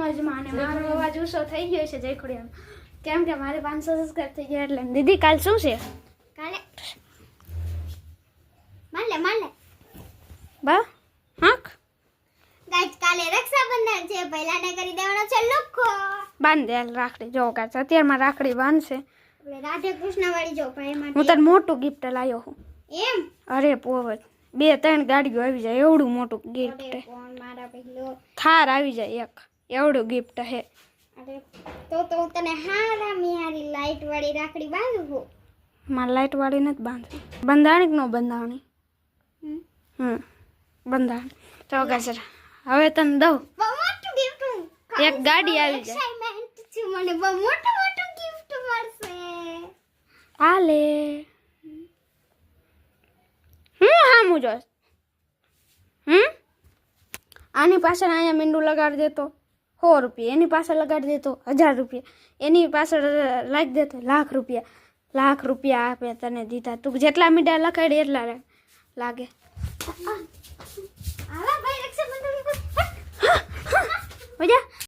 મોજમાં અને મારો અવાજ ઊંચો થઈ ગયો છે જય ખોડિયાર કેમ કે મારે પાંચસો સબસ્ક્રાઈબ થઈ ગયા એટલે. દીદી કાલ શું છે? કાલે. માલે માલે બા હાક. ગાઈસ કાલે રક્ષાબંધન છે. પહેલા ને કરી દેવાનો છે લુખો. બાંધ રાખડી. જો કાચ અત્યારમાં રાખડી બાંધશે. રાધે કૃષ્ણ વાળી જો ભાઈ હું તને મોટું ગિફ્ટ લાવ્યો હું એમ? અરે પોવત બે ત્રણ ગાડીઓ આવી જાય. એવડું મોટું ગિફ્ટ થાર આવી જાય એક. એવડું ગિફ્ટ હે. તો તો હું તને હારા મિહારી લાઈટ વાળી રાખડી બાંધું મારે લાઈટ વાળી નથી બાંધવી બંધાણી નો બંધાણી? હમ. બંધાણી. તો ગાજર હવે તને દઉં. એક ગાડી આવી જાય. છે મને. બહુ મોટું મોટું ગિફ્ટ મળશે. હાલે હું હામું મુજો હમ? આની પાછળ અહીંયા મીંડું લગાડી દેતો. સો રૂપિયા. એની પાછળ લગાડી દેતો હજાર રૂપિયા. એની પાછળ લાગી દેતો લાખ રૂપિયા. લાખ રૂપિયા આપે તને દીધા. તું જેટલા મીડા લખાડી એટલા લાગે.